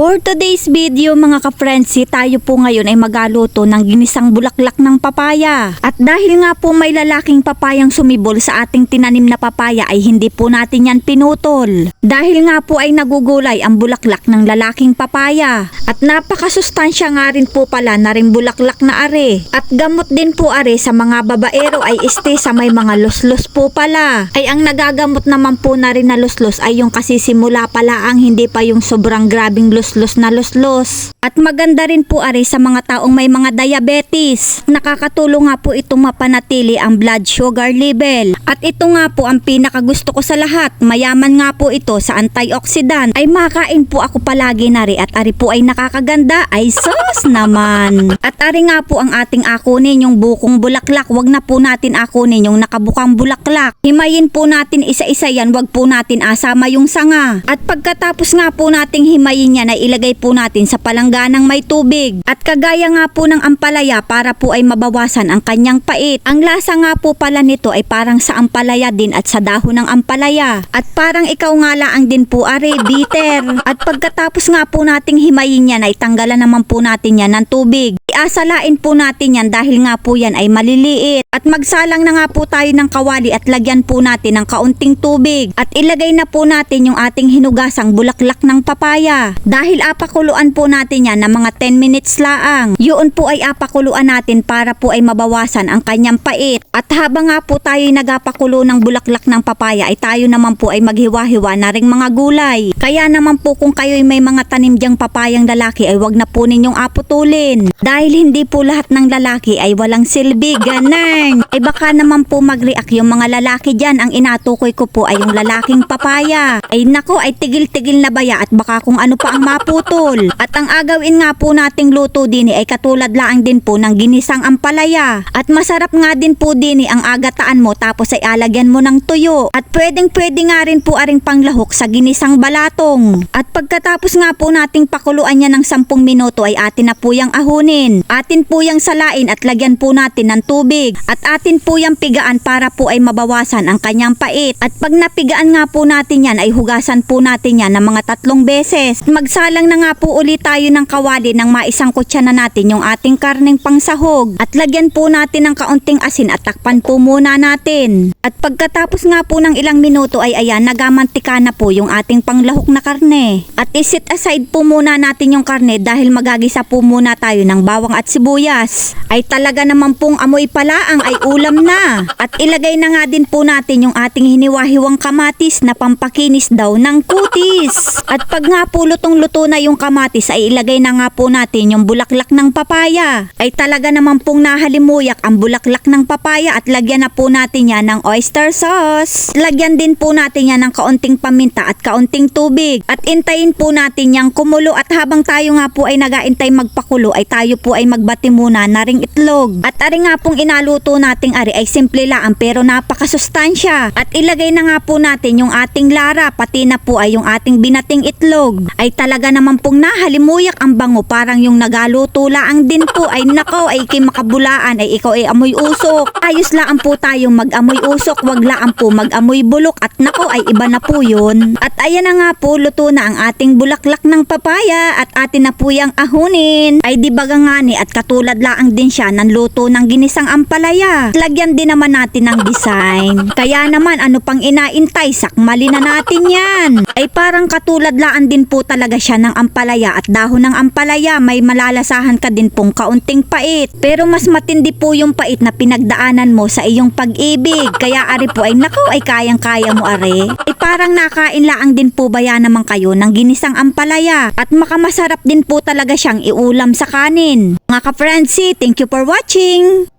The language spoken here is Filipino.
For today's video mga ka-friendsi, tayo po ngayon ay magaluto ng ginisang bulaklak ng papaya. At dahil nga po may lalaking papayang sumibol sa ating tinanim na papaya ay hindi po natin yan pinutol. Dahil nga po ay nagugulay ang bulaklak ng lalaking papaya. At napakasustansya nga rin po pala na rin bulaklak na are. At gamot din po are sa mga babaero ay este sa may mga luslos po pala. Ay ang nagagamot naman po na rin na luslos ay yung kasisimula pala ang hindi pa yung sobrang grabing luslos na luslos. At maganda rin po are sa mga taong may mga diabetes. Nakakatulong nga po itong mapanatili ang blood sugar level. At ito nga po ang pinakagusto ko sa lahat. Mayaman nga po ito sa antioxidant. Ay makain po ako palagi na rin at ari po ay nakakaganda. Ay sos naman. At ari nga po ang ating akunin yung bukong bulaklak. Wag na po natin akunin yung nakabukang bulaklak. Himayin po natin isa-isa yan. Wag po natin asama yung sanga. At pagkatapos nga po nating himayin yan ay ilagay po natin sa palangganang may tubig. At kagaya nga po ng ampalaya para po ay mabawasan ang kanyang pait. Ang lasa nga po pala nito ay parang sa ampalaya din at sa dahon ng ampalaya. At parang ikaw nga laang din po are bitter. At pagkatapos nga po nating himayin yan ay tanggalan naman po natin yan ng tubig. Iasalain po natin yan dahil nga po yan ay maliliit. At magsalang na nga po tayo ng kawali at lagyan po natin ng kaunting tubig. At ilagay na po natin yung ating hinugasang bulaklak ng papaya. Dahil apakuluan po natin yan ng mga 10 minutes laang. Yun po ay apakuluan natin para po ay mabawasan ang kanyang pait. At habang nga po tayo ay nagapakulo ng bulaklak ng papaya ay tayo naman po ay maghiwa-hiwa na ring mga gulay. Kaya naman po kung kayo ay may mga tanim diyang papayang lalaki ay wag na po ninyong aputulin. Dahil hindi po lahat ng lalaki ay walang silbi, ganang. Ay baka naman po mag-react yung mga lalaki dyan. Ang inatukoy ko po ay yung lalaking papaya. Ay nako, ay tigil-tigil na baya at baka kung ano pa ang maputol. At ang agawin nga po nating luto din ay katulad laang din po ng ginisang ampalaya. At masarap nga din po din ang agataan mo tapos ay alagyan mo ng tuyo. At pwedeng pwede nga rin po aring panglahok sa ginisang balatong. At pagkatapos nga po nating pakuluan niya ng 10 minuto ay atin na po yung ahunin. Atin po yung salain at lagyan po natin ng tubig. At atin po yung pigaan para po ay mabawasan ang kanyang pait. At pag napigaan nga po natin yan ay hugasan po natin yan ng mga tatlong beses. Magsalang na nga po ulit tayo ng kawali ng maisang kutsa na natin yung ating karneng pangsahog. At lagyan po natin ng kaunting asin at takpan po muna natin. At pagkatapos nga po ng ilang minuto ay ayan, nagamantika na po yung ating panglahok na karne. At isit aside po muna natin yung karne dahil magagisa po muna tayo ng bawang at sibuyas. Ay talaga naman pong amoy palaang ay ulam na. At ilagay na nga din po natin yung ating hiniwahiwang kamatis na pampakinis daw ng kutis. At pag nga po lutong-luto na yung kamatis ay ilagay na nga po natin yung bulaklak ng papaya. Ay talaga naman pong nahalimuyak ang bulaklak ng papaya at lagyan na po natin yan ng oyster sauce. Lagyan din po natin yan ng kaunting paminta at kaunting tubig. At intayin po natin yung kumulo at habang tayo nga po ay nagaintay magpakulo ay tayo po ay magbati muna na ring itlog. At ari nga pong inaluto nating ari ay simple lang pero napakasustansya. At ilagay na nga po natin yung ating lara pati na po ay yung ating binating itlog. Ay talaga naman pong nahalimuyak ang bango parang yung nagaluto laang din po ay nakaw ay kay makabulaan ay ikaw ay amoy usok. Ayos lang po tayong mag-amoy usok wag lang po mag-amoy bulok at nako ay iba na po yun. At ayan na nga po luto na ang ating bulaklak ng papaya at atin na po yung ahunin. Ay di baga nga ni at katulad laang din siya ng luto ng ginisang ampalaya. Lagyan din naman natin ng design. Kaya naman ano pang inaintay sakmali na natin yan. Ay parang katulad laan din po talaga siya ng ampalaya at dahon ng ampalaya may malalasahan ka din pong kaunting pait. Pero mas matindi po yung pait na pinagdaanan mo sa iyong pag-ibig. Kaya ari po ay nako ay kayang-kaya mo are. Ay parang nakain laang din po ba naman kayo ng ginisang ampalaya. At makamasarap din po talaga siyang iulam sa kanin. Mga ka-friendsi, thank you for watching!